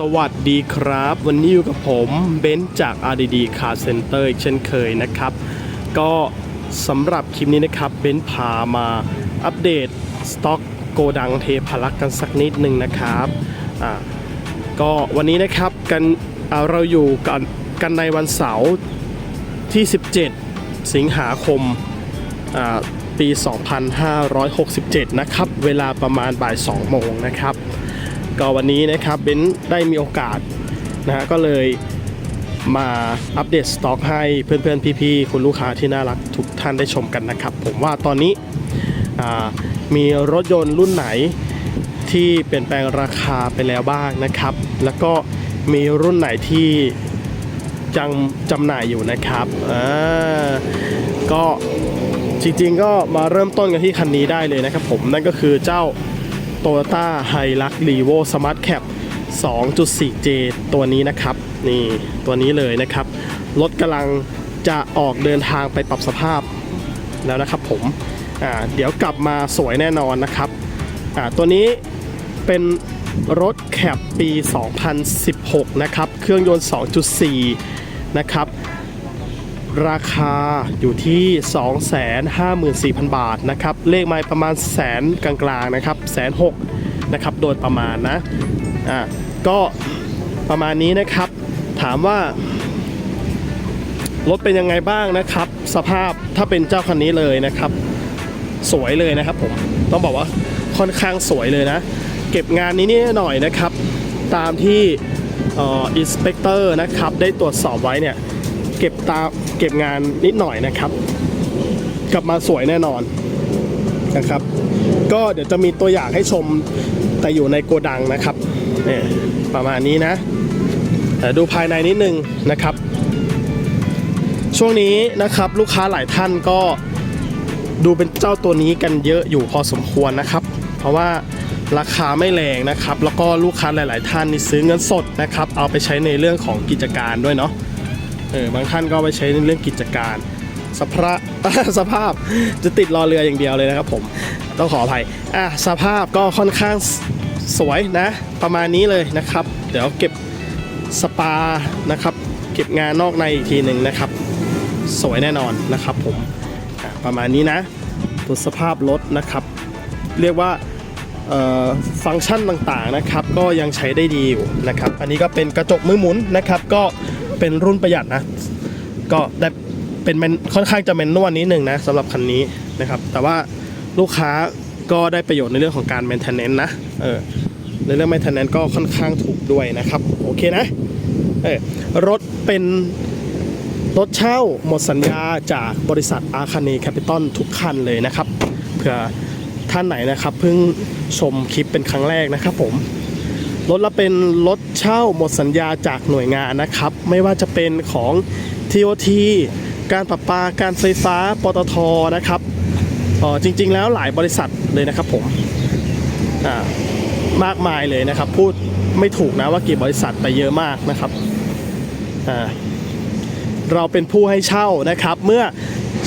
สวัสดีครับ วันนี้อยู่กับผมเบนซ์จาก RDD Car Center อีกเช่นเคยนะครับ ก็สำหรับคลิปนี้นะครับเบนซ์พามาอัปเดตสต็อกโกดังเทพารักษ์กันสักนิดหนึ่งนะครับอ่าก็วันนี้นะครับกันอ่าเราอยู่กันกันในวันเสาร์ที่ 17 สิงหาคมอ่าปี 2567 นะครับ เวลาประมาณบ่าย 2 โมงนะครับ ก็วันนี้นะครับเบนซ์ได้มีโอกาสนะฮะก็เลยมาอัปเดตสต็อกให้เพื่อนๆ พี่ๆ คุณลูกค้าที่น่ารักทุกท่านได้ชมกันนะครับ ผมว่าตอนนี้มีรถยนต์รุ่นไหนที่เปลี่ยนแปลงราคาไปแล้วบ้างนะครับ แล้วก็มีรุ่นไหนที่ยังจำหน่ายอยู่นะครับอ่าก็จริงๆก็มาเริ่มต้นกันที่คันนี้ได้เลยนะครับผมนั่นก็คือเจ้า Toyota Hilux Revo Smart Cap 2.4J ตัวนี้นะครับนี่ตัวนี้เลยนะครับรถกำลังจะออกเดินทางไปปรับสภาพแล้วนะครับผมอ่าเดี๋ยวกลับมาสวยแน่นอนนะครับอ่าตัวนี้เป็นรถแคปปี 2016 นะครับ เครื่องยนต์ 2.4 นะครับ ราคาอยู่ที่ 254,000 บาทนะครับ เลขไม้ประมาณแสนกลางๆนะครับแสนหกนะครับโดยประมาณนะอ่าก็ประมาณนี้นะครับ ถามว่ารถเป็นยังไงบ้างนะครับ สภาพถ้าเป็นเจ้าคันนี้เลยนะครับ สวยเลยนะครับผมต้องบอกว่าค่อนข้างสวยเลยนะ เก็บงานนี้นิดหน่อยนะครับ ตามที่อินสเปกเตอร์นะครับได้ตรวจสอบไว้เนี่ย ก็บตาเก็บงานนิดหน่อยนะครับ กลับมาสวยแน่นอนนะครับ ก็เดี๋ยวจะมีตัวอย่างให้ชมแต่อยู่ในโกดังนะครับเนี่ยประมาณนี้นะแต่ดูภายในนิดนึงนะครับ ช่วงนี้นะครับลูกค้าหลายท่านก็ดูเป็นเจ้าตัวนี้กันเยอะอยู่พอสมควรนะครับ เพราะว่าราคาไม่แรงนะครับ แล้วก็ลูกค้าหลาย ๆ ท่านนี่ซื้อเงินสดนะครับ เอาไปใช้ในเรื่องของกิจการด้วยเนาะ เออบางท่านก็ไปใช้ในเรื่องกิจการสภาพสภาพจะติดรอเรืออย่างเดียวเลยนะครับผมต้องขออภัยอะสภาพก็ค่อนข้างสวยนะ ประมาณนี้เลยนะครับ เดี๋ยวเก็บสปานะครับ เก็บงานนอกในอีกทีหนึ่งนะครับ สวยแน่นอนนะครับผมประมาณนี้นะตัวสภาพรถนะครับ เรียกว่าฟังก์ชันต่างๆนะครับ ก็ยังใช้ได้ดีอยู่นะครับ อันนี้ก็เป็นกระจกมือหมุนนะครับ ก็ เป็นรุ่นประหยัดนะ ก็ได้เป็นค่อนข้างจะแมนนวลนิดหนึ่งนะสำหรับคันนี้นะครับ แต่ว่าลูกค้าก็ได้ประโยชน์ในเรื่องของการ maintenance นะเออในเรื่อง maintenance ก็ค่อนข้างถูกด้วยนะครับ โอเคนะเออรถเป็นรถเช่าหมดสัญญาจากบริษัทอาคาเนแคปิตอลทุกคันเลยนะครับ เผื่อท่านไหนนะครับเพิ่งชมคลิปเป็นครั้งแรกนะครับผม รถละเป็นรถเช่าหมดสัญญาจากหน่วยงานนะครับ ไม่ว่าจะเป็นของ TOT การประปาการไฟฟ้าปตทนะครับออจริง ๆ แล้วหลายบริษัทเลยนะครับผมอ่ามากมายเลยนะครับ พูดไม่ถูกนะว่ากี่บริษัทแต่เยอะมากนะครับอ่าเราเป็นผู้ให้เช่านะครับ เมื่อ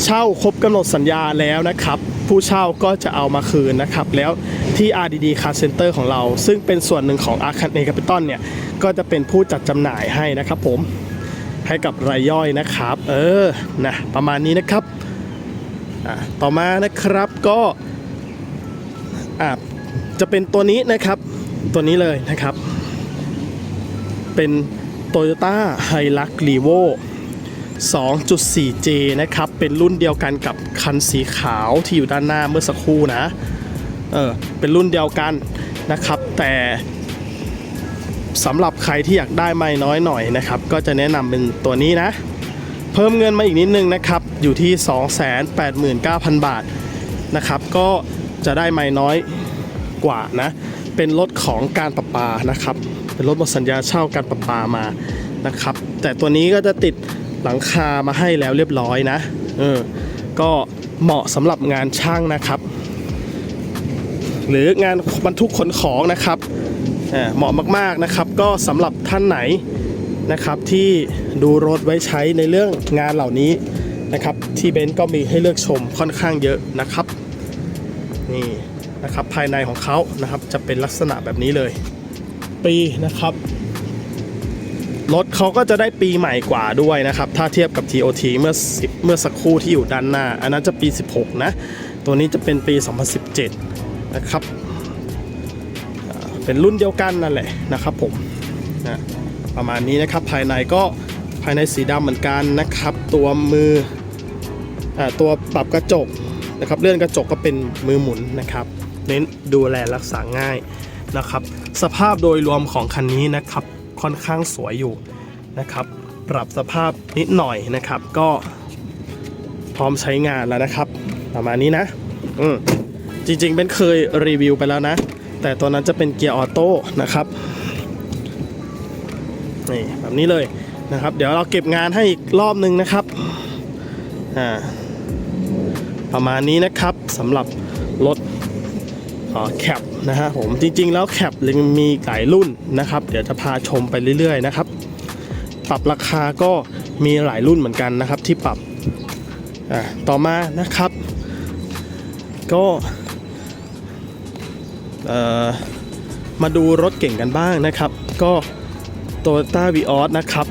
เช่าครบกำหนดสัญญาแล้วนะครับ ผู้เช่าก็จะเอามาคืนนะครับ แล้วที่ RDD Car Center ของเรา ซึ่งเป็นส่วนหนึ่งของ a r c a n e Capital เนี่ย ก็จะเป็นผู้จัดจำหน่ายให้นะครับผมให้กับรายย่อยนะครับ เออนะประมาณนี้นะครับต่อมานะครับก็จะเป็นตัวนี้นะครับตัวนี้เลยนะครับ เป็น Toyota Hilux Revo 2.4J นะครับ เป็นรุ่นเดียวกันกับคันสีขาวที่อยู่ด้านหน้าเมื่อสักครู่นะ เออ เป็นรุ่นเดียวกันนะครับ แต่ สำหรับใครที่อยากได้ไม่น้อยหน่อยนะครับก็จะแนะนำเป็นตัวนี้นะ เพิ่มเงินมาอีกนิดนึงนะครับอยู่ที่ 289,000 บาทนะครับก็จะได้ไม่น้อยกว่านะเป็นรถของการประปานะครับ เป็นรถหมดสัญญาเช่าการประปามานะครับ แต่ตัวนี้ก็จะติดหลังคามาให้แล้วเรียบร้อยนะเออก็เหมาะสำหรับงานช่างนะครับ หรืองานบรรทุกขนของนะครับ เหมาะมากๆนะครับก็สำหรับท่านไหนนะครับที่ดูรถไว้ใช้ในเรื่องงานเหล่านี้นะครับที่เบนซ์ก็มีให้เลือกชมค่อนข้างเยอะนะครับนี่นะครับภายในของเขานะครับจะเป็นลักษณะแบบนี้เลย ปีนะครับรถเขาก็จะได้ปีใหม่กว่าด้วยนะครับ ถ้าเทียบกับ TOT เมื่อ10เมื่อสักครู่ที่อยู่ด้านหน้า อันนั้นจะปี 16 นะ ตัวนี้จะเป็นปี 2017 นะครับ เป็นรุ่นเดียวกันนั่นแหละนะครับผมนะประมาณนี้นะครับภายในก็ภายในสีดำเหมือนกันนะครับ ตัวมืออาตัวปรับกระจกนะครับเลื่อนกระจกก็เป็นมือหมุนนะครับ เน้นดูแลรักษาง่ายนะครับ สภาพโดยรวมของคันนี้นะครับค่อนข้างสวยอยู่นะครับ ปรับสภาพนิดหน่อยนะครับ ก็พร้อมใช้งานแล้วนะครับ ประมาณนี้นะ อืมจริงๆเป็นเคยรีวิวไปแล้วนะ แต่ตัวนั้นจะเป็นเกียร์ออโต้นะครับนี่แบบนี้เลยนะครับ เดี๋ยวเราเก็บงานให้อีกรอบนึงนะครับอ่าประมาณนี้นะครับสำหรับรถแคปนะฮะผมจริงๆแล้วแคปมีหลายรุ่นนะครับ เดี๋ยวจะพาชมไปเรื่อยๆนะครับ ปรับราคาก็มีหลายรุ่นเหมือนกันนะครับที่ปรับอ่าต่อมานะครับ ก็ มาดูรถเก่งกันบ้างนะครับ ก็ Toyota v ีออสนะครับ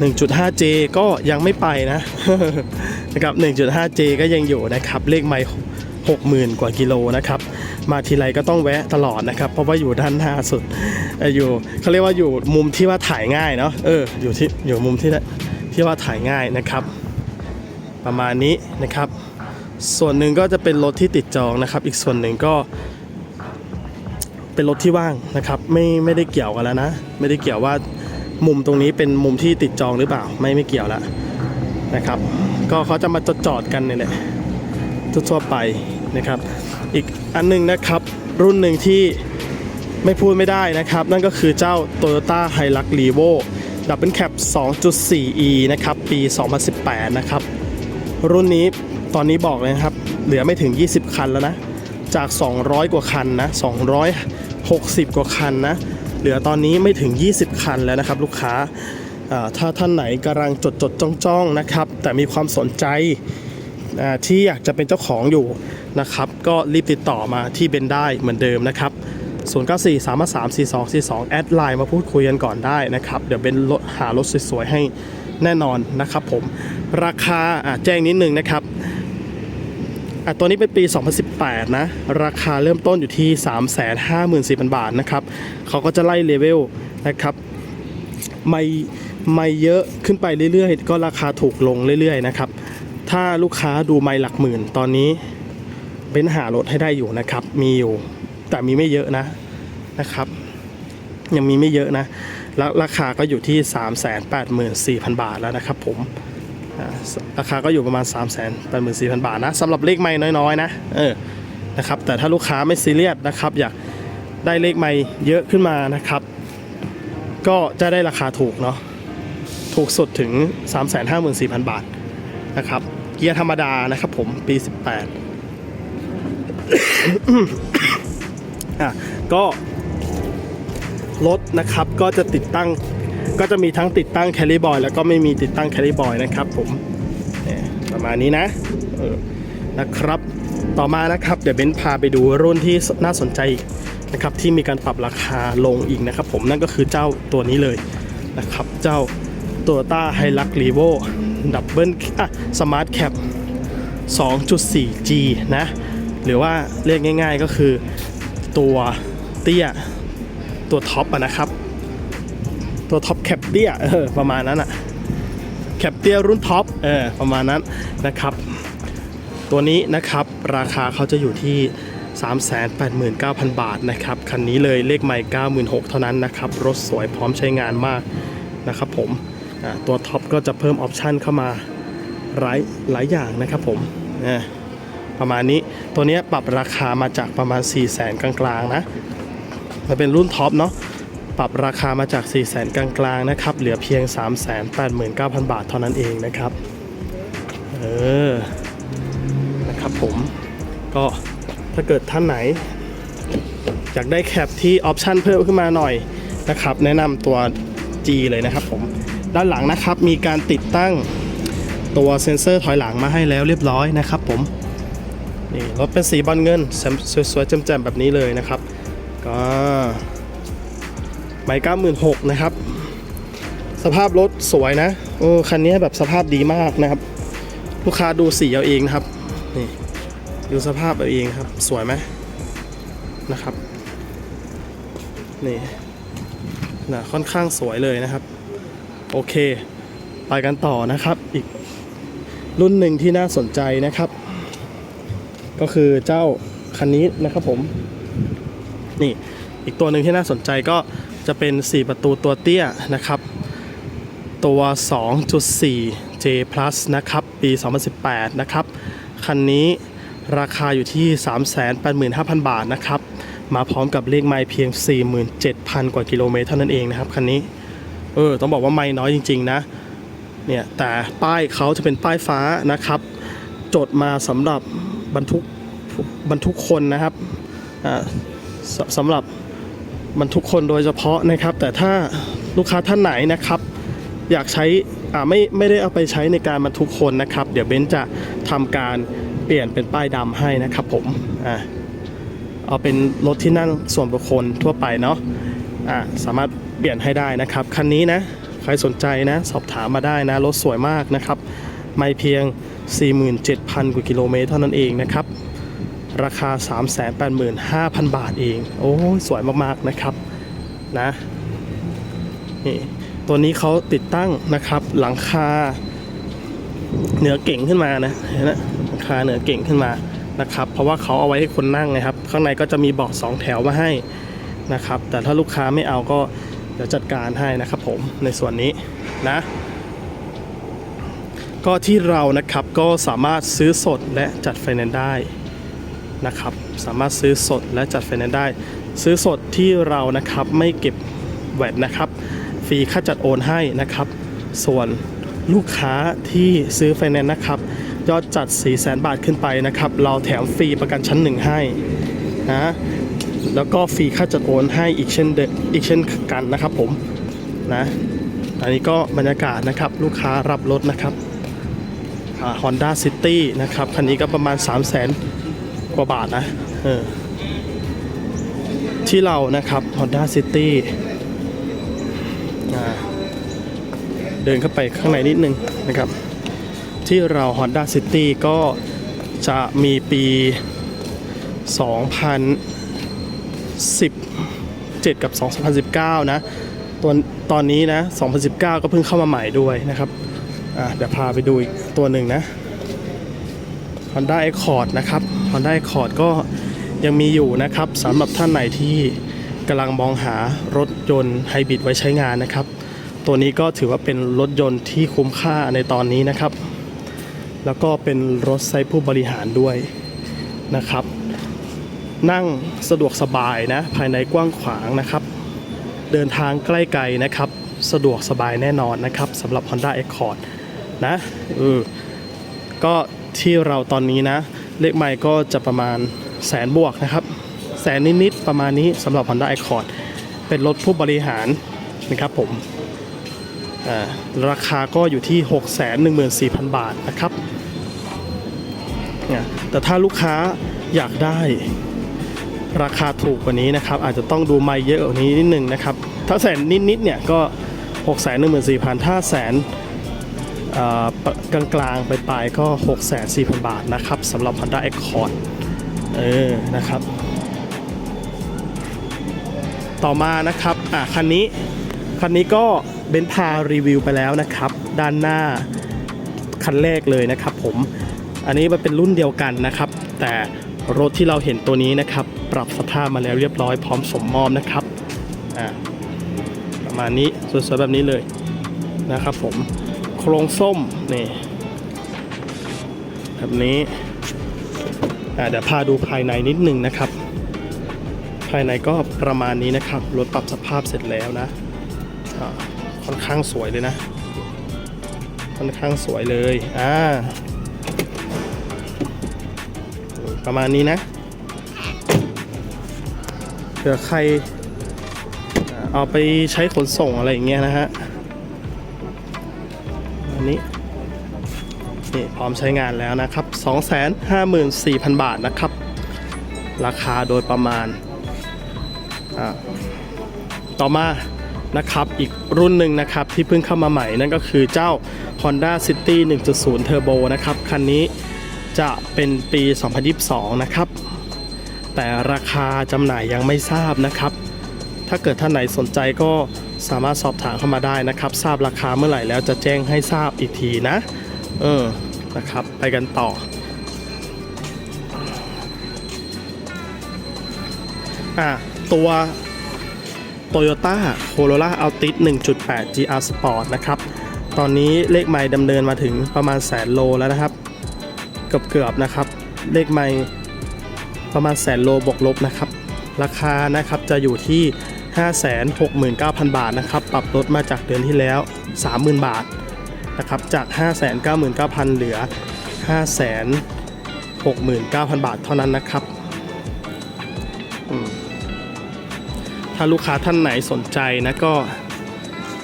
1.5J ก็ยังไม่ไปนะนะครับ 1.5J ก็ยังอยู่นะครับ เลขไม่60,000 กว่ากิโลนะครับ มาทีไรก็ต้องแวะตลอดนะครับ เพราะว่าอยู่ด้านหน้าสุดเอ่ออยู่เขาเรียกว่าอยู่มุมที่ว่าถ่ายง่ายเนาะ เออ อยู่ที่อยู่มุมที่ที่ว่าถ่ายง่ายนะครับ ประมาณนี้นะครับ ส่วนหนึ่งก็จะเป็นรถที่ติดจองนะครับ อีกส่วนหนึ่งก็ เป็นรถที่ว่างนะครับไม่ไม่ได้เกี่ยวกันแล้วนะ ไม่ได้เกี่ยวว่ามุมตรงนี้เป็นมุมที่ติดจองหรือเปล่า ไม่ไม่เกี่ยวแล้วนะครับ ก็เขาจะมาจอดจอดกันนี่แหละทั่วไปนะครับ อีกอันหนึงนะครับรุ่นหนึ่งที่ไม่พูดไม่ได้นะครับ นั่นก็คือเจ้า Toyota Hilux Revo Double Cab 2.4e นะครับ ปี 2018 นะครับ รุ่นนี้ตอนนี้บอกเลยนะครับ เหลือไม่ถึง 20 คันแล้วนะ จาก 200 กว่าคันนะ 260 กว่าคันนะ เหลือตอนนี้ไม่ถึง 20 คันแล้วนะครับ ลูกค้า ถ้าท่านไหนกำลังจดจดจ้องจ้องๆนะครับ แต่มีความสนใจที่อยากจะเป็นเจ้าของอยู่นะครับ ก็รีบติดต่อมาที่เบนได้เหมือนเดิมนะครับ 0 9 4 3 3 4 2 4 2 แอดไลน์มาพูดคุยกันก่อนได้นะครับ เดี๋ยวเป็นรถหารถสวยๆให้แน่นอนนะครับผม ราคาแจ้งนิดนึงนะครับ อะตัวนี้เป็นปี 2018 นะ ราคาเริ่มต้นอยู่ที่ 354,000 บาทนะครับเขาก็จะไล่เลเวลนะครับไม่ไม่เยอะขึ้นไปเรื่อยๆ ก็ราคาถูกลงเรื่อยๆนะครับ ถ้าลูกค้าดูไม่หลักหมื่น ตอนนี้เป็นหารถให้ได้อยู่นะครับ มีอยู่แต่มีไม่เยอะนะนะครับ ยังมีไม่เยอะนะ แล้วราคาก็อยู่ที่ 384,000 บาทแล้วนะครับผม ราคาก็อยู่ประมาณ 384,000 บาทนะสำหรับเลขไม่น้อยๆนะเออนะครับแต่ถ้าลูกค้าไม่ซีเรียสนะครับ อยากได้เลขไม่เยอะขึ้นมานะครับ ก็จะได้ราคาถูกเนาะถูกสุดถึง 354,000 บาทนะครับ เกียร์ธรรมดานะครับผมปี 18อะก็รถนะครับก็จะติดตั้ง ก็จะมีทั้งติดตั้งแคลิบอยแล้วก็ไม่มีติดตั้งแคลิบอยนะครับผมเนี่ยประมาณนี้นะนะครับต่อมานะครับเดี๋ยวเบนซ์พาไปดูรุ่นที่น่าสนใจอีกนะครับที่มีการปรับราคาลงอีกนะครับ ผมนั่นก็คือเจ้าตัวนี้เลยนะครับ เจ้า Toyota Hilux Revo Double อะ Smart Cap 2.4G นะ หรือว่าเรียกง่ายๆก็คือตัวเตี้ยตัวท็อปอะนะครับ ตัวท็อปแคปเตี้ยเออประมาณนั้นอะแคปเตี้ยรุ่นท็อปเออประมาณนั้นนะครับ ตัวนี้นะครับราคาเขาจะอยู่ที่ 389,000 บาทนะครับคันนี้เลยเลขใหม่96,000เท่านั้นนะครับรถสวยพร้อมใช้งานมากนะครับผมตัวท็อปก็จะเพิ่มออปชันเข้ามาหลายหลายอย่างนะครับผมประมาณนี้ตัวนี้ปรับราคามาจากประมาณ 4 0 0แสนกลางๆนะมันเป็นรุ่นท็อปเนาะ ปรับราคามาจาก 4 0 0แสนกลางๆนะครับ เหลือเพียง 389,000 บาทเท่านั้นเองนะครับ เออ นะครับผม ก็ถ้าเกิดท่านไหน อยากได้แคปที่ออปชันเพิ่มขึ้นมาหน่อยนะครับ แนะนำตัว G เลยนะครับผม ด้านหลังนะครับมีการติดตั้งตัวเซ็นเซอร์ถอยหลังมาให้แล้วเรียบร้อยนะครับผม นี่รถเป็นสีบอลเงินสวยๆแจ่มๆแบบนี้เลยนะครับ ก็ ไมค์96,000นะครับ สภาพรถสวยนะโอ้คันนี้แบบสภาพดีมากนะครับ ลูกค้าดูสีเอาเองนะครับนี่ดูสภาพเอาเองครับ สวยไหมนะครับนี่นะค่อนข้างสวยเลยนะครับ โอเค ไปกันต่อนะครับ อีกรุ่นหนึ่งที่น่าสนใจนะครับ ก็คือเจ้าคันนี้นะครับผม นี่อีกตัวหนึ่งที่น่าสนใจก็ จะเป็น 4 ประตูตัวเตี้ยนะครับ ตัว 2.4 J Plus นะครับ ปี 2018 นะครับ คันนี้ราคาอยู่ที่ 385,000 บาทนะครับ มาพร้อมกับเลขไมล์เพียง 47,000 กว่ากิโลเมตรเท่านั้นเองนะครับ คันนี้ เออ ต้องบอกว่าไม่น้อยจริง ๆ นะ เนี่ย แต่ป้ายเขาจะเป็นป้ายฟ้านะครับ จดมาสำหรับบรรทุกบรรทุกคนนะครับอ่าสสำหรับ บรรทุกคนโดยเฉพาะนะครับ แต่ถ้าลูกค้าท่านไหนนะครับ อยากใช้อ่าไม่ไม่ได้เอาไปใช้ในการบรรทุกคนนะครับ เดี๋ยวเบนซ์จะทำการเปลี่ยนเป็นป้ายดำให้นะครับผมอ่าเอาเป็นรถที่นั่งส่วนบุคคลทั่วไปเนาะอ่าสามารถเปลี่ยนให้ได้นะครับคันนี้นะใครสนใจนะ สอบถามมาได้นะรถสวยมากนะครับ ไม่เพียง 47,000 กว่ากิโลเมตรเท่านั้นเองนะครับ ราคา 385,000 บาทเอง โอ้ยสวยมากๆนะครับนะนี่ตัวนี้เขาติดตั้งนะครับหลังคาเหนือเก่งขึ้นมานะเห็นไหมหลังคาเหนือเก่งขึ้นมานะครับ เพราะว่าเขาเอาไว้ให้คนนั่งนะครับ ข้างในก็จะมีเบาะสองแถวมาให้นะครับ แต่ถ้าลูกค้าไม่เอาก็เดี๋ยวจัดการให้นะครับผมในส่วนนี้นะ ก็ที่เรานะครับก็สามารถซื้อสดและจัดไฟแนนซ์ได้ นะครับ สามารถซื้อสดและจัดไฟแนนซ์ได้ ซื้อสดที่เรานะครับไม่เก็บแวดนะครับ ฟรีค่าจัดโอนให้นะครับ ส่วนลูกค้าที่ซื้อไฟแนนซ์นะครับยอดจัด 4 0 0แสนบาทขึ้นไปนะครับ เราแถมฟรีประกันชั้นหนึ่งให้นะแล้วก็ฟรีค่าจัดโอนให้อีกเช่นเดอีกเช่นกันนะครับผมนะอันนี้ก็บรรยากาศนะครับลูกค้ารับรถนะครับฮอนด้าซิตี้นะครับ คันนี้ก็ประมาณ 3 0 0 0 0 0 กว่าบาทนะเออที่เรานะครับ Honda City เดินเข้าไปข้างในนิดนึงนะครับ ที่เรา Honda City ก็จะมีปี 2017 กับ 2019 นะตัวตอนนี้นะ 2019 ก็เพิ่งเข้ามาใหม่ด้วยนะครับเดี๋ยวพาไปดูอีกตัวหนึ่งนะ Honda Accord นะครับ Honda Accord ก็ยังมีอยู่นะครับสำหรับท่านไหนที่กำลังมองหารถยนต์ไฮบริดไว้ใช้งานนะครับ ตัวนี้ก็ถือว่าเป็นรถยนต์ที่คุ้มค่าในตอนนี้นะครับ แล้วก็เป็นรถไซส์ผู้บริหารด้วยนะครับ นั่งสะดวกสบายนะภายในกว้างขวางนะครับ เดินทางใกล้ไกลนะครับ สะดวกสบายแน่นอนนะครับสำหรับ Honda Accord นะเออก็ที่เราตอนนี้นะ เลขไม่ก็จะประมาณแสนบวกนะครับ แสนนิดๆประมาณนี้สำหรับ Honda Accord เป็นรถผู้บริหารนะครับผมราคาก็อยู่ที่ 614,000 บาทนะครับ แต่ถ้าลูกค้าอยากได้ราคาถูกกว่านี้นะครับ อาจจะต้องดูไม่เยอะกว่านี้นิดนึงนะครับ ถ้าแสนนิดๆเนี่ยก็ 614,000 ถ้าแสน กลางกลางๆไปปลายก็ 6 4 0 0 0 บาทนะครับสำหรับ Honda Accord เออนะครับ ต่อมานะครับอะคันนี้คันนี้ก็เบนซ์พารีวิวไปแล้วนะครับ ด้านหน้าคันแรกเลยนะครับผมอันนี้มันเป็นรุ่นเดียวกันนะครับ แต่รถที่เราเห็นตัวนี้นะครับ ปรับสภาพมาแล้วเรียบร้อยพร้อมสมมอบนะครับอ่าประมาณนี้สวยๆแบบนี้เลยนะครับผม โครงส้มนี่แบบนี้เดี๋ยวพาดูภายในนิดหนึ่งนะครับ ภายในก็ประมาณนี้นะครับรถปรับสภาพเสร็จแล้วนะค่อนข้างสวยเลยนะ ค่อนข้างสวยเลยอ่าประมาณนี้นะเผื่อใครเอาไปใช้ขนส่งอะไรอย่างเงี้ยนะฮะ นี้นี่พร้อมใช้งานแล้วนะครับ 254,000 บาทนะครับ ราคาโดยประมาณ ต่อมานะครับอีกรุ่นหนึ่งนะครับที่เพิ่งเข้ามาใหม่นั่นก็คือเจ้า Honda City 1.0 Turbo นะครับ คันนี้จะเป็นปี 2022 นะครับ แต่ราคาจำหน่ายยังไม่ทราบนะครับ ถ้าเกิดท่านไหนสนใจก็ สามารถสอบถามเข้ามาได้นะครับ ทราบราคาเมื่อไหร่แล้วจะแจ้งให้ทราบอีกทีนะ เออนะครับ ไปกันต่ออะตัว Toyota Corolla Altis 1.8 GR Sport นะครับ ตอนนี้เลขไมล์ดำเนินมาถึงประมาณแสนโลแล้วนะครับ เกือบๆนะครับ เลขไมล์ประมาณแสนโลบวกลบนะครับ ราคานะครับจะอยู่ที่ 569,000 บาทนะครับ ปรับลดมาจากเดือนที่แล้ว 30,000 บาทนะครับจาก 599,000 เหลือ 569,000 บาทเท่านั้นนะครับ ถ้าลูกค้าท่านไหนสนใจนะก็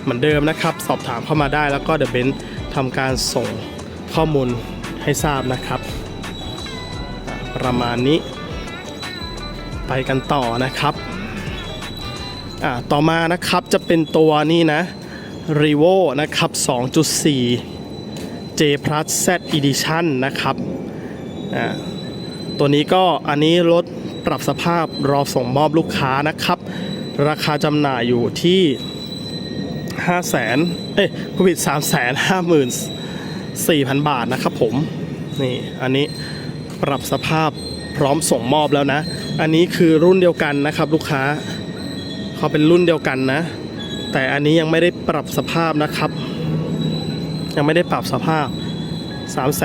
เหมือนเดิมนะครับ สอบถามเข้ามาได้แล้วก็เดี๋ยวเบนทำการส่งข้อมูลให้ทราบนะครับ ประมาณนี้ไปกันต่อนะครับ อ่าต่อมานะครับจะเป็นตัวนี้นะ r e v o นะครับ 2.4 J Plus Z Edition นะครับอ่าตัวนี้ก็อันนี้รถปรับสภาพรอส่งมอบลูกค้านะครับ ราคาจำหน่ายอยู่ที่ 5 0 0 0 0 0เอ้ยผู้ผิด 3 5 4 0 0 0 บาทนะครับผมนี่อันนี้ปรับสภาพพร้อมส่งมอบแล้วนะ อันนี้คือรุ่นเดียวกันนะครับลูกค้า เขาเป็นรุ่นเดียวกันนะ แต่อันนี้ยังไม่ได้ปรับสภาพนะครับ ยังไม่ได้ปรับสภาพ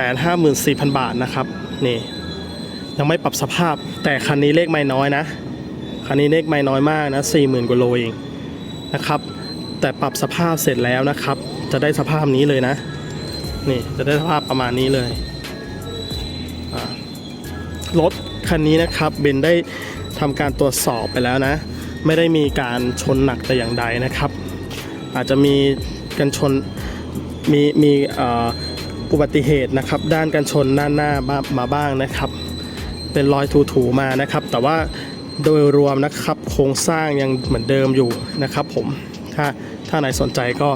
354,000 บาทนะครับนี่ยังไม่ปรับสภาพ แต่คันนี้เลขไม่น้อยนะคันนี้เลขไม่น้อยมากนะ40,000กว่าโลเองนะครับแต่ปรับสภาพเสร็จแล้วนะครับ จะได้สภาพนี้เลยนะ นี่จะได้สภาพประมาณนี้เลยรถคันนี้นะครับเบนได้ทำการตรวจสอบไปแล้วนะ ไม่ได้มีการชนหนักแต่อย่างใดนะครับ อาจจะมีการชนมีมีอุบัติเหตุนะครับ ด้านการชนด้านหน้ามามาบ้างนะครับ เป็นรอยถูๆมานะครับ แต่ว่าโดยรวมนะครับโครงสร้างยังเหมือนเดิมอยู่นะครับ ผมถ้าถ้าไหนสนใจก็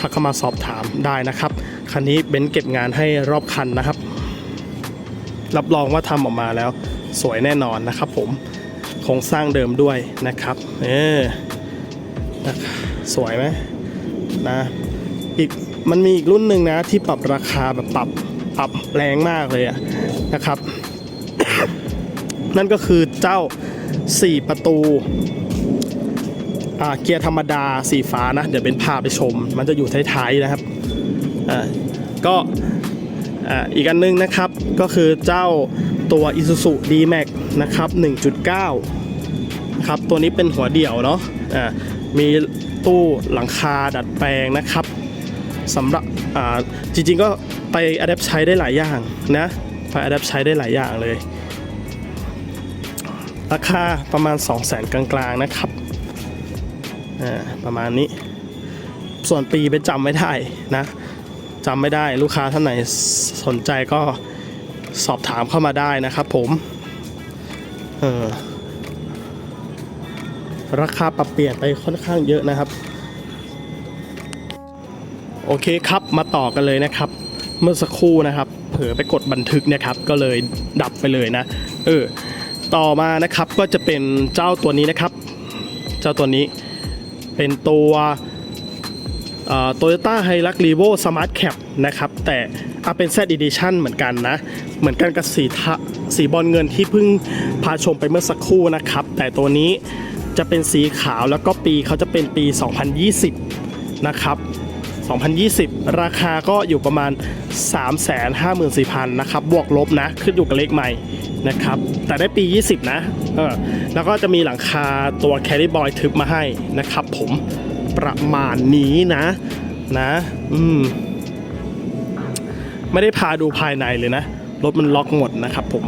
ทักเข้ามาสอบถามได้นะครับคันนี้เบนซ์เก็บงานให้รอบคันนะครับ รับรองว่าทำออกมาแล้วสวยแน่นอนนะครับผม โครงสร้างเดิมด้วยนะครับเออนะสวยไหมนะอีกมันมีอีกรุ่นหนึ่งนะที่ปรับราคาแบบปรับปรับแรงมากเลยอะนะครับ นั่นก็คือเจ้า 4 ประตูอ่าเกียร์ธรรมดาสีฟ้านะ เดี๋ยวเป็นพาพไปชม มันจะอยู่ท้ายๆนะครับอ่าก็อ่าอีกอันนึงนะครับก็คือเจ้า ตัว Isuzu D-Max นะครับ 1.9 นะครับ ตัวนี้เป็นหัวเดี่ยวเนาะอ่ามีตู้หลังคาดัดแปลงนะครับสำหรับอ่าจริงๆก็ไปอัดแอปใช้ได้หลายอย่างนะไปอัดแอปใช้ได้หลายอย่างเลย ราคาประมาณ 2 0 0แสนกลางๆนะครับอ่าประมาณนี้ ส่วนปีไปจำไม่ได้นะจำไม่ได้ลูกค้าท่านไหนสนใจก็ สอบถามเข้ามาได้นะครับผมเออราคาปรับเปลี่ยนไปค่อนข้างเยอะนะครับ โอเคครับมาต่อกันเลยนะครับ เมื่อสักครู่นะครับ เผลอไปกดบันทึกนะครับ ก็เลยดับไปเลยนะ เออต่อมานะครับก็จะเป็นเจ้าตัวนี้นะครับ เจ้าตัวนี้เป็นตัวโตโยต้าไฮรักรีโวสมาร์ทแคปนะครับ แต่ เอาเป็น Z Edition เหมือนกันนะ เหมือนกันกับสีทะสีบอลเงินที่เพิ่งพาชมไปเมื่อสักครู่นะครับ แต่ตัวนี้จะเป็นสีขาวแล้วก็ปีเขาจะเป็นปี 2020 นะครับ 2020 ราคาก็อยู่ประมาณ 354,000นะครับ บวกลบนะ ขึ้นอยู่กับเลขใหม่นะครับ แต่ได้ปี 20 นะ เออ แล้วก็จะมีหลังคาตัว Carry Boy ทึบมาให้นะครับผม ประมาณนี้นะ นะ อืม ไม่ได้พาดูภายในเลยนะ รถมันล็อกหมดนะครับผม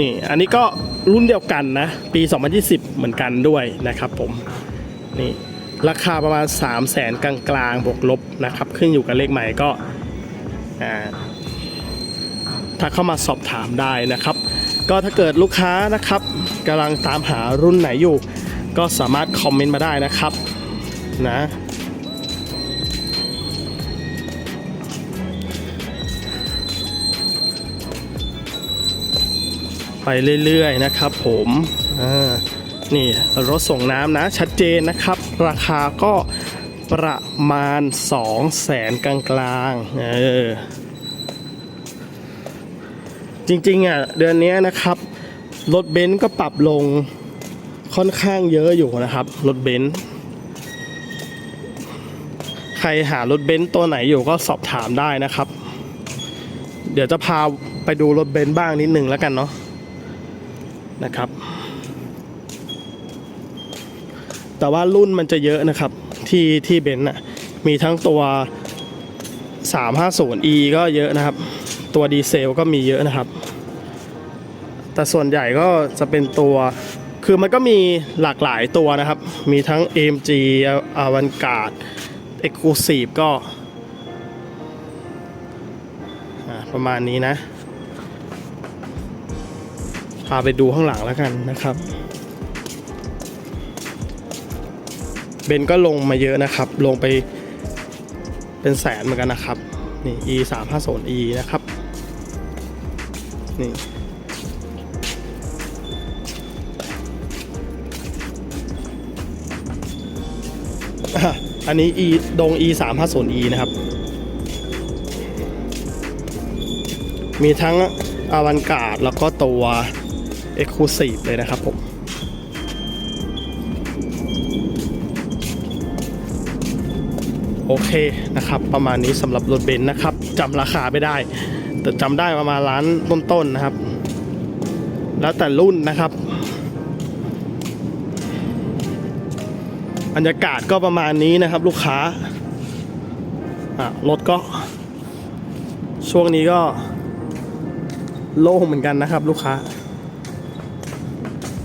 นี่อันนี้ก็รุ่นเดียวกันนะ ปี 2020 เหมือนกันด้วยนะครับผม นี่ราคาประมาณ 3 0 0แสนกลางๆบวกลบนะครับ ขึ้นอยู่กับเลขใหม่ก็อ่าถ้าเข้ามาสอบถามได้นะครับ ก็ถ้าเกิดลูกค้านะครับกำลังตามหารุ่นไหนอยู่ ก็สามารถคอมเมนต์มาได้นะครับนะ ไปเรื่อยๆนะครับผมอ่านี่รถส่งน้ำนะชัดเจนนะครับ ราคาก็ประมาณ 2 0 0แสนกลางๆเออจริงๆอะเดือนนี้นะครับ รถเบนซ์ก็ปรับลงค่อนข้างเยอะอยู่นะครับ รถเบนซ์ใครหารถเบนซ์ตัวไหนอยู่ก็สอบถามได้นะครับ เดี๋ยวจะพาไปดูรถเบนซ์บ้างนิดหนึ่งแล้วกันเนาะ นะครับ แต่ว่ารุ่นมันจะเยอะนะครับที่ที่เบนซ์น่ะมีทั้งตัว 350e ก็เยอะนะครับ ตัวดีเซลก็มีเยอะนะครับ แต่ส่วนใหญ่ก็จะเป็นตัวคือมันก็มีหลากหลายตัวนะครับ มีทั้ง AMG a v a n g a r d e x c l u s i v e ก็ประมาณนี้นะ พาไปดูข้างหลังแล้วกันนะครับ เบนก็ลงมาเยอะนะครับ ลงไปเป็นแสนเหมือนกันนะครับ นี่ e 3 5 0 e นะครับ นี่อันนี้ e ดง e 3 5 0 e นะครับ มีทั้งอวันการ์ดแล้วก็ตัว Exclusive เลยนะครับผมโอเคนะครับ ประมาณนี้สำหรับรถเบนซ์นะครับจำราคาไม่ได้ แต่จำได้ประมาณล้านต้นๆนะครับ แล้วแต่รุ่นนะครับบรรยากาศก็ประมาณนี้นะครับ ลูกค้าอะรถก็ ช่วงนี้ก็โล่งเหมือนกันนะครับ ลูกค้า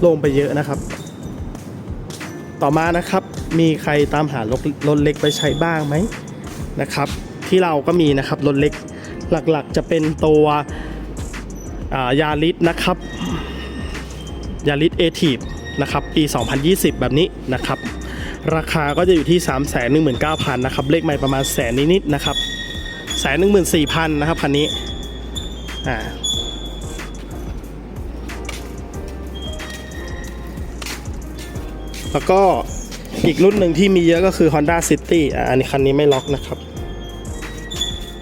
ลงไปเยอะนะครับ ต่อมานะครับมีใครตามหารถรถเล็กไปใช้บ้างไหมนะครับ ที่เราก็มีนะครับรถเล็กหลักๆ จะเป็นตัวยาริสนะครับยาริสเอทีฟนะครับปี 2020 แบบนี้นะครับ ราคาก็จะอยู่ที่ 3 1 9 0 0 0นะครับเลขไม่ประมาณแสนนิดๆนะครับแสนหนึ่งหมื่นสี่พันนะครับคันนี้อ่า แล้วก็อีกรุ่นหนึ่งที่มีเยอะก็คือ Honda City อะอันนี้คันนี้ไม่ล็อกนะครับ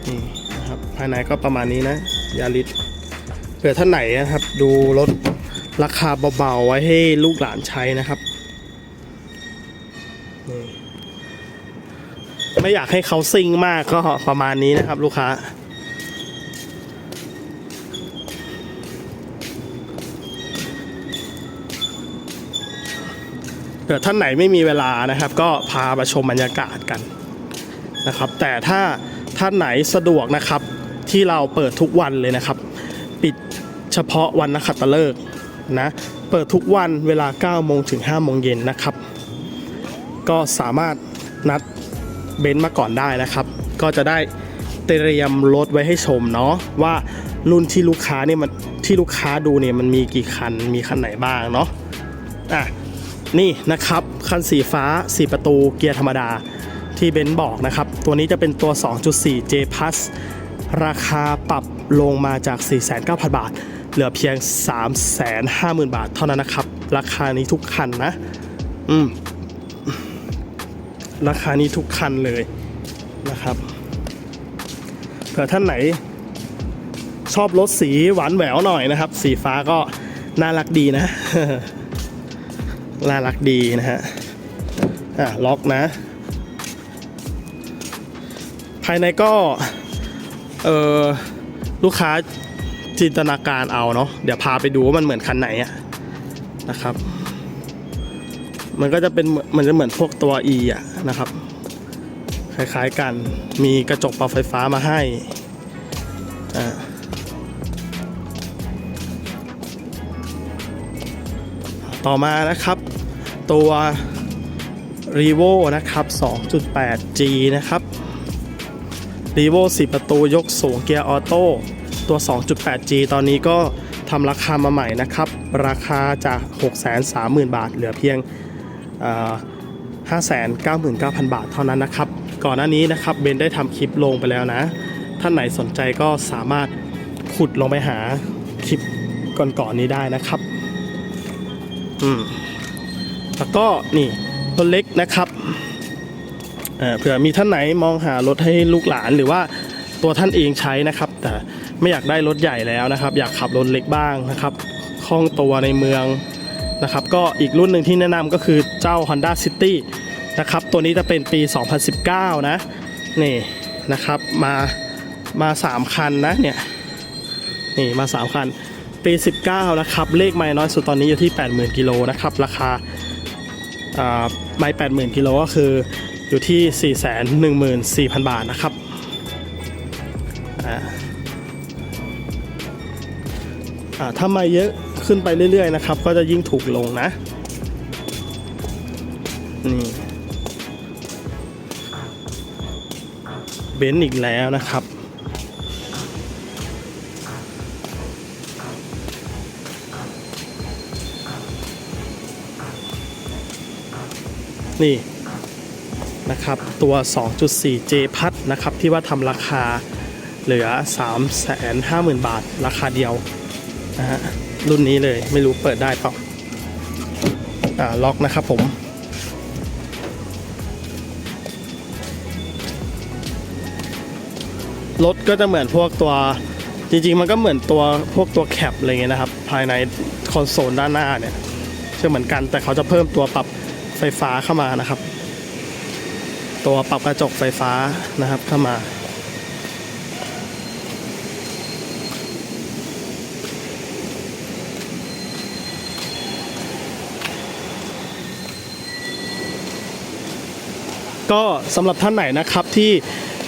นี่นะครับ ภายในก็ประมาณนี้นะยาริสเผื่อท่านไหนนะครับ ดูรถราคาเบาๆ ไว้ให้ลูกหลานใช้นะครับนี่ไม่อยากให้เขาซิ่งมากก็ประมาณนี้นะครับ ลูกค้า เกิดท่านไหนไม่มีเวลานะครับ ก็พามาชมบรรยากาศกันนะครับ แต่ถ้าท่านไหนสะดวกนะครับ ที่เราเปิดทุกวันเลยนะครับ ปิดเฉพาะวันนักขัตฤกษ์นะเปิดทุกวันเวลา 9 โมงถึง 5 โมงเย็นนะครับ ก็สามารถนัดเบนซ์มาก่อนได้นะครับ ก็จะได้เตรียมรถไว้ให้ชมเนาะว่ารุ่นที่ลูกค้าเนี่ยมันที่ลูกค้าดูเนี่ยมันมีกี่คันมีคันไหนบ้างเนาะอะ นี่นะครับคันสีฟ้า 4 ประตูเกียร์ธรรมดาที่เบนซ์บอกนะครับ ตัวนี้จะเป็นตัว 2.4 J Plus ราคาปรับลงมาจาก 4,900 บาท เหลือเพียง 350,000 บาทเท่านั้นนะครับ ราคานี้ทุกคันนะ อืม ราคานี้ทุกคันเลยนะครับเผื่อท่านไหน ชอบรถสีหวานแหววหน่อยนะครับ สีฟ้าก็น่ารักดีนะ น่ารักดีนะฮะ อะล็อกนะ ภายในก็ เออลูกค้าจินตนาการเอาเนาะ เดี๋ยวพาไปดูว่ามันเหมือนคันไหนอะนะครับ มันก็จะเป็นเหมือนมันจะเหมือนพวกตัว E อะนะครับ คล้ายๆกัน มีกระจกปรับไฟฟ้ามาให้ อ่า ต่อมานะครับ ตัว r e v o นะครับ 2.8G นะครับ r e v o 4 ประตูยกสูงเกียร์ออโต้ตัว 2.8G ตอนนี้ก็ทำราคามาใหม่นะครับ ราคาจาก 630,000 บาท เหลือเพียง 599,000 บาทเท่านั้นนะครับ ก่อนหน้านี้นะครับเบนได้ทำคลิปลงไปแล้วนะ ท่านไหนสนใจก็สามารถขุดลงไปหาคลิปก่อนๆนี้ได้นะครับ อืมแล้วก็นี่รถเล็กนะครับเผื่อมีท่านไหนมองหารถให้ลูกหลานหรือว่าตัวท่านเองใช้นะครับ แต่ไม่อยากได้รถใหญ่แล้วนะครับ อยากขับรถเล็กบ้างนะครับคล่องตัวในเมืองนะครับ ก็อีกรุ่นหนึ่งที่แนะนำก็คือเจ้า Honda City นะครับ ตัวนี้จะเป็นปี 2019 นะ นี่นะครับ มา มา 3 คันนะเนี่ย นี่มา 3 คัน ปี19 นะครับ เลขไม่น้อยสุดตอนนี้อยู่ที่ 80,000กิโลนะครับ ราคาไม้แปดหมื่นกิโลก็คืออยู่ที่4ี่แสนหนึ่งหมื่นสี่พันบาทนะครับถ้าไมาเยอะขึ้นไปเรื่อยๆนะครับ ก็จะยิ่งถูกลงนะ นี่เบนอีกแล้วนะครับ นี่นะครับตัว 2.4J พัดนะครับที่ว่าทำราคาเหลือ 350,000 บาท ราคาเดียวนะฮะรุ่นนี้เลยไม่รู้เปิดได้เปล่าอ่าล็อกนะครับผมรถก็จะเหมือนพวกตัวจริงๆ มันก็เหมือนตัวพวกตัวแคปอะไรเงี้ยนะครับ ภายในคอนโซลด้านหน้าเนี่ยเชื่อเหมือนกันแต่เขาจะเพิ่มตัวปรับ ไฟฟ้าเข้ามานะครับ ตัวปรับกระจกไฟฟ้านะครับเข้ามา ก็สำหรับท่านไหนนะครับที่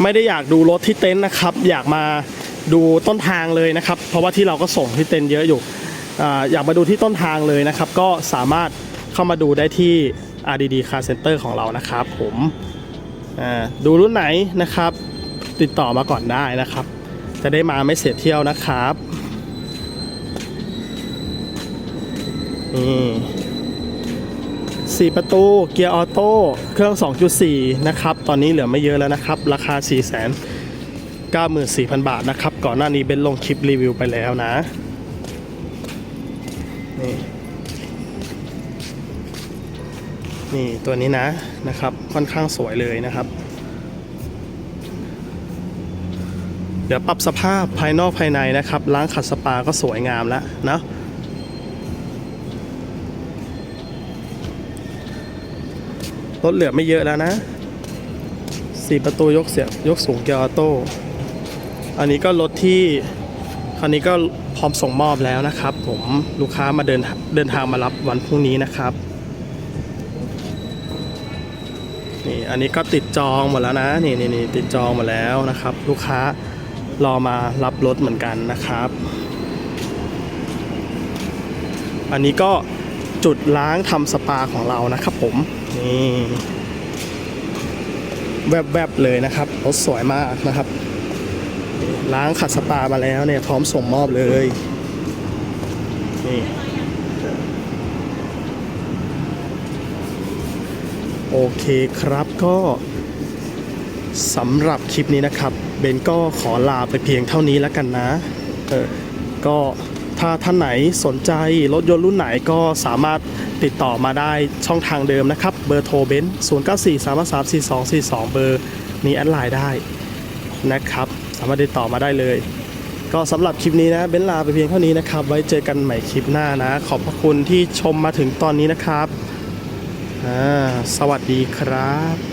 ไม่ได้อยากดูรถที่เต็นท์นะครับ อยากมาดูต้นทางเลยนะครับ เพราะว่าที่เราก็ส่งที่เต็นท์เยอะอยู่ออยากมาดูที่ต้นทางเลยนะครับ ก็สามารถเข้ามาดูได้ที่ RDD Car Center ของเรานะครับผมดูรุ่นไหนนะครับ ติดต่อมาก่อนได้นะครับ จะได้มาไม่เสียเที่ยวนะครับนี่สี่ประตูเกียร์ออโต้เครื่อง 2.4 นะครับ ตอนนี้เหลือไม่เยอะแล้วนะครับ ราคา4 9 4 0 0 0 บาทนะครับ ก่อนหน้านี้เป็นลงคลิปรีวิวไปแล้วนะนี่ นี่ตัวนี้นะนะครับ ค่อนข้างสวยเลยนะครับ เดี๋ยวปรับสภาพภายนอกภายในนะครับ ล้างขัดสปาก็สวยงามแล้วนะรถเหลือไม่เยอะแล้วนะสี่ประตูยกเสียบยกสูงเกียร์ออโต้ อันนี้ก็รถที่คราวนี้ก็พร้อมส่งมอบแล้วนะครับ ผมลูกค้ามาเดินเดินทางมารับวันพรุ่งนี้นะครับ นี่อันนี้ก็ติดจองหมดแล้วนะนี่นี่นี่ติดจองหมดแล้วนะครับ ลูกค้ารอมารับรถเหมือนกันนะครับ อันนี้ก็จุดล้างทำสปาของเรานะครับผมนี่แวบๆเลยนะครับรถสวยมากนะครับ ล้างขัดสปามาแล้วเนี่ยพร้อมส่งมอบเลยนี่ โอเคครับก็สำหรับคลิปนี้นะครับ เบนก็ขอลาไปเพียงเท่านี้แล้วกันนะเออก็ถ้าท่านไหนสนใจรถยนต์รุ่นไหนก็สามารถติดต่อมาได้ช่องทางเดิมนะครับ เบอร์โทรเบน0 9 4 3 3 4 2 4 2 เบอร์นี้แอดไลน์ได้นะครับ สามารถติดต่อมาได้เลย ก็สำหรับคลิปนี้นะเบนลาไปเพียงเท่านี้นะครับ ไว้เจอกันใหม่คลิปหน้านะ ขอบพระคุณที่ชมมาถึงตอนนี้นะครับ สวัสดีครับ